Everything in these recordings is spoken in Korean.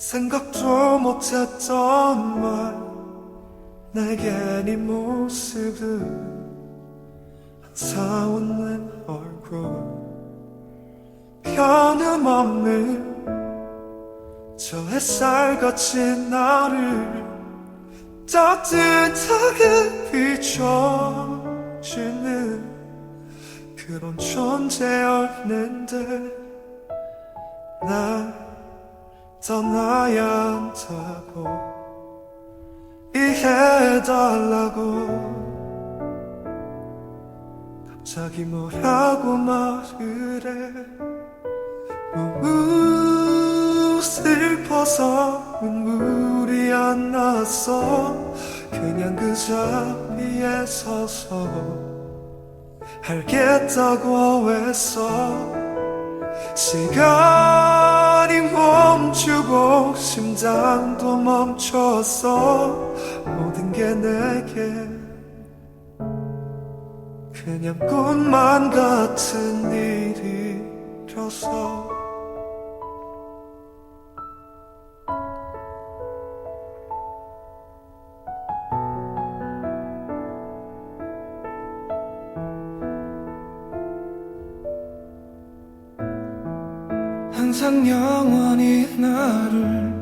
생각도 못했던 말 내게 네 모습은 한사웃는 얼굴 변함없는 저 햇살 같이 나를 따뜻하게 비춰주는 그런 존재였는데 날 떠나야 한다고 이해해달라고. 갑자기 뭐라고 말을 해 너무 슬퍼서 눈물이 안 났어 그냥 그 자리에 서서 알겠다고 했어 시간이 멈추고 심장도 멈췄어 모든 게 내게 그냥 꿈만 같은 일이라서 항상 영원히 나를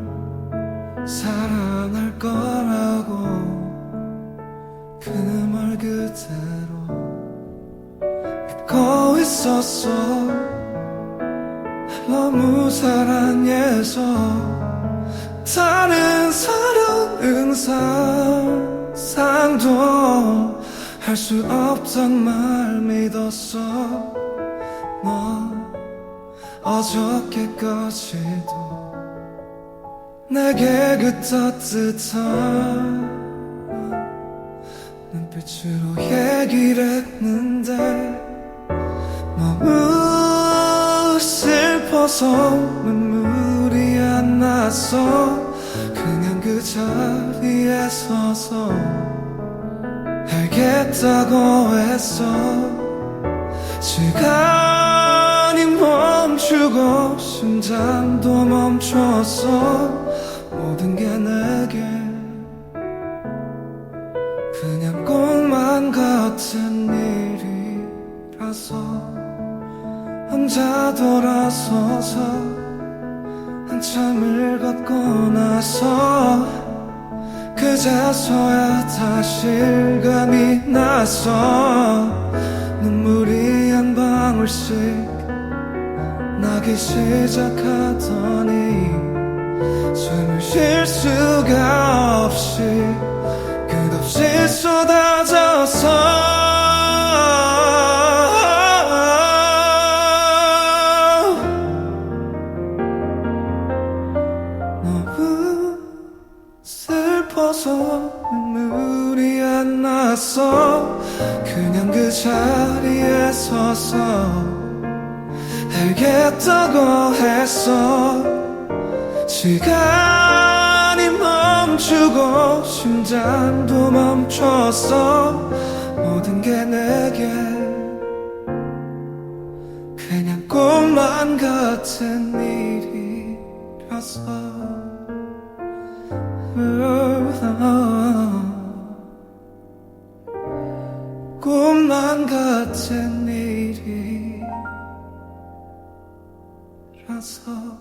사랑할 거라고 그 말 그대로 믿고 있었어. 너무 사랑해서 다른 사랑은 상상도 할 수 없단 말 믿었어. 너 어저께까지도 내게 그 따뜻한 눈빛으로 얘기를 했는데 너무 슬퍼서 눈물이 안 났어 그냥 그 자리에 서서 알겠다고 했어. 시간이 멈추고 심장도 멈췄어 모든 게 내게 그냥 꿈만 같은 일이라서 혼자 돌아서서 한참을 걷고 나서 그제서야 다시 실감이 났어 눈물이 한 방울씩 나기 시작하더니 숨을 쉴 수가 없이 끝없이 쏟아져서 너무 슬퍼서 눈물이 안 났어 그냥 그 자리에 서서 알겠다고 했어. 시간이 멈추고 심장도 멈췄어. 모든 게 내게 그냥 꿈만 같은 일이라서. 꿈만 같은 일이라서